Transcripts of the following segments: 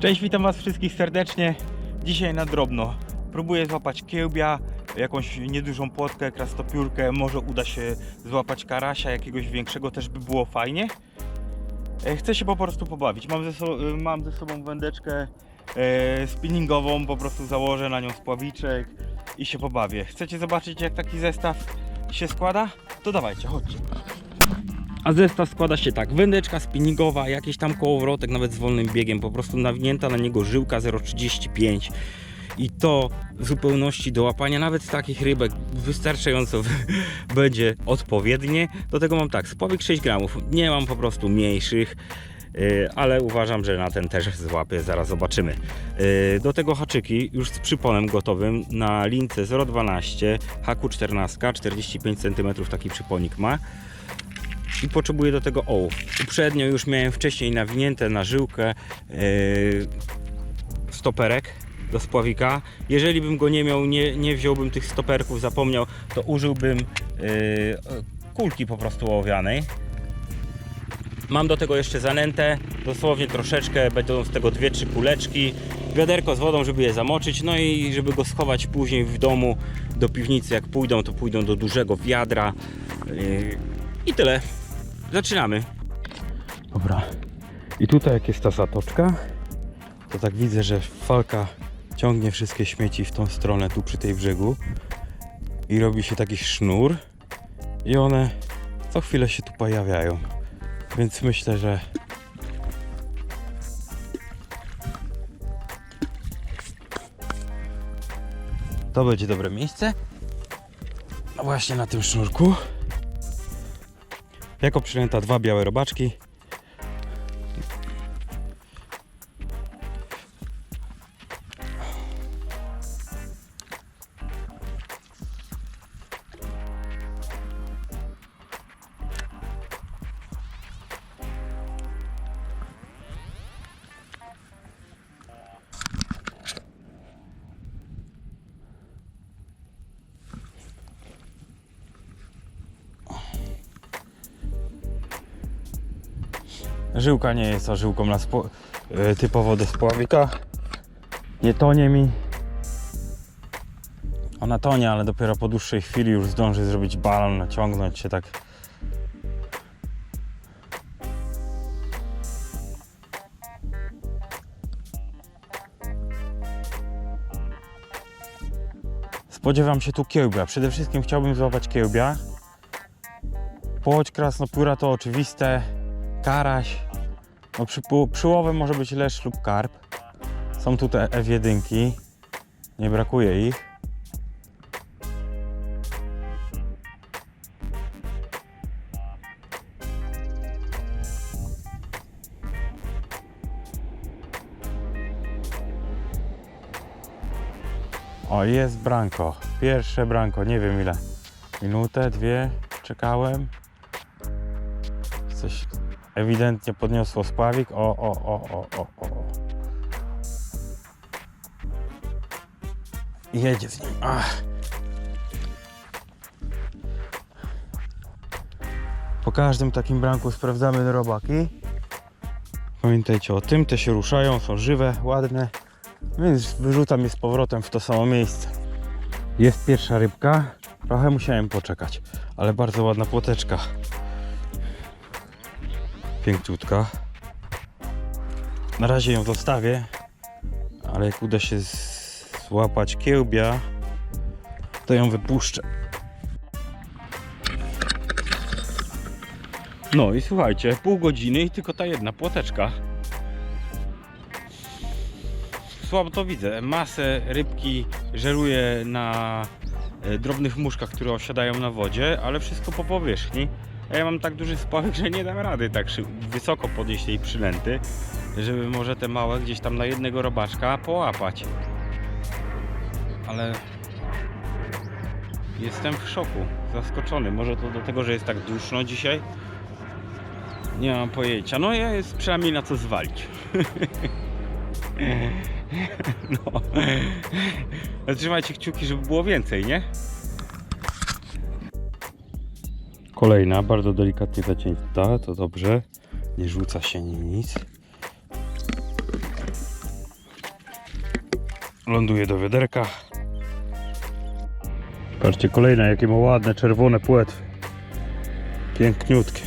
Cześć, witam Was wszystkich serdecznie. Dzisiaj na drobno. Próbuję złapać kiełbia, jakąś niedużą płotkę, krastopiórkę. Może uda się złapać karasia, jakiegoś większego też by było fajnie. E, Chcę się po prostu pobawić. Mam ze, so, e, mam ze sobą wędeczkę e, spinningową, po prostu założę na nią spławiczek i się pobawię. Chcecie zobaczyć jak taki zestaw się składa? To dawajcie, chodźcie. A zestaw składa się tak, wędeczka spinningowa, jakiś tam kołowrotek nawet z wolnym biegiem, po prostu nawinięta na niego żyłka 0,35 i to w zupełności do łapania nawet takich rybek wystarczająco będzie odpowiednie. Do tego mam tak, spławik 6 gramów, nie mam po prostu mniejszych, yy, ale uważam, że na ten też złapię, zaraz zobaczymy. Yy, Do tego haczyki już z przyponem gotowym na lince 0,12, haku 14, 45 cm taki przyponik ma i potrzebuję do tego ołów. Uprzednio już miałem wcześniej nawinięte na żyłkę yy, stoperek do spławika. Jeżeli bym go nie miał, nie, nie wziąłbym tych stoperków, zapomniał, to użyłbym yy, kulki po prostu ołowianej. Mam do tego jeszcze zanętę, dosłownie troszeczkę, będą z tego dwie, trzy kuleczki, wiaderko z wodą, żeby je zamoczyć, no i żeby go schować później w domu do piwnicy. Jak pójdą, to pójdą do dużego wiadra. Yy, I tyle. Zaczynamy. Dobra. I tutaj jak jest ta zatoczka, to tak widzę, że falka ciągnie wszystkie śmieci w tą stronę, tu przy tej brzegu. I robi się taki sznur. I one co chwilę się tu pojawiają. Więc myślę, że to będzie dobre miejsce. No właśnie na tym sznurku. Jako przynęta dwa białe robaczki. Żyłka nie jest żyłką na spo, y, typowo do spławika. Nie tonie mi. Ona tonie, ale dopiero po dłuższej chwili już zdąży zrobić balon, naciągnąć się tak. Spodziewam się tu kiełbia. Przede wszystkim chciałbym złapać kiełbia. Płoć krasnopóra to oczywiste. Karaś. No przy, przyłowem może być lesz lub karp. Są tu te F1. Nie brakuje ich. O, jest branko. Pierwsze branko, nie wiem ile. Minutę, dwie, czekałem. Coś ewidentnie podniosło spławik. O, o, o, o, o, o. I jedzie z nim. Ach. Po każdym takim branku sprawdzamy robaki. Pamiętajcie o tym, te się ruszają, są żywe, ładne. Więc wyrzucam je z powrotem w to samo miejsce. Jest pierwsza rybka. Trochę musiałem poczekać, ale bardzo ładna płoteczka. Piękniutka. Na razie ją zostawię, ale jak uda się złapać kiełbia, to ją wypuszczę. No i słuchajcie, pół godziny i tylko ta jedna płoteczka. Słabo to widzę. Masę rybki żeruje na e, drobnych muszkach, które osiadają na wodzie, ale wszystko po powierzchni. A ja mam tak duży spławik, że nie dam rady tak wysoko podnieść tej przynęty, żeby może te małe gdzieś tam na jednego robaczka połapać. Ale jestem w szoku, zaskoczony. Może to do tego, że jest tak duszno dzisiaj? Nie mam pojęcia. No ja jest przynajmniej na co zwalić. No. Trzymajcie kciuki, żeby było więcej, nie? Kolejna, bardzo delikatnie zacięta, to dobrze. Nie rzuca się nic. Ląduje do wiaderka. Patrzcie, kolejne, jakie ma ładne, czerwone płetwy. Piękniutkie.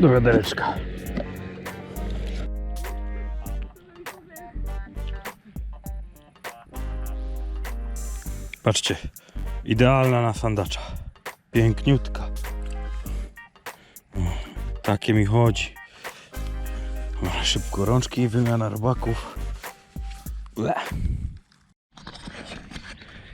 Do wiadereczka. Patrzcie, idealna na sandacza. Piękniutka. Takie mi chodzi. Szybko rączki, wymiana robaków.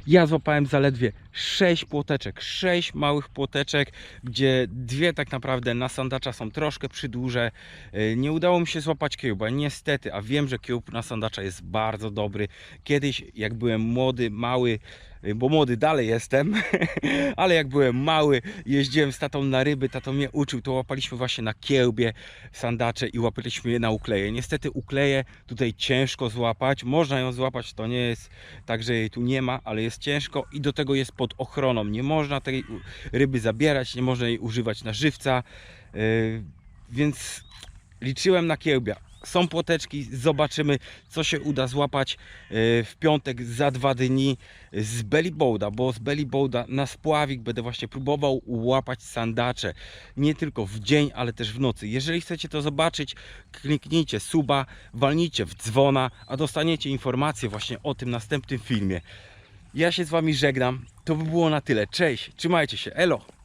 Ja złapałem zaledwie 6 płoteczek, 6 małych płoteczek, gdzie dwie tak naprawdę na sandacza są troszkę przydłuże. Yy, Nie udało mi się złapać kiełba, niestety, a wiem, że kiełb na sandacza jest bardzo dobry. Kiedyś, jak byłem młody, mały, yy, bo młody dalej jestem, ale jak byłem mały, jeździłem z tatą na ryby, tato mnie uczył, to łapaliśmy właśnie na kiełbie sandacze i łapaliśmy je na ukleje. Niestety ukleje tutaj ciężko złapać, można ją złapać, to nie jest tak, że jej tu nie ma, ale jest ciężko i do tego jest pod ochroną. Nie można tej ryby zabierać, nie można jej używać na żywca, yy, więc liczyłem na kiełbia. Są płoteczki, zobaczymy co się uda złapać yy, w piątek za dwa dni z bellyboarda, bo z bellyboarda na spławik będę właśnie próbował łapać sandacze. Nie tylko w dzień, ale też w nocy. Jeżeli chcecie to zobaczyć, kliknijcie suba, walnijcie w dzwona, a dostaniecie informacje właśnie o tym następnym filmie. Ja się z Wami żegnam. To by było na tyle. Cześć, trzymajcie się. Elo!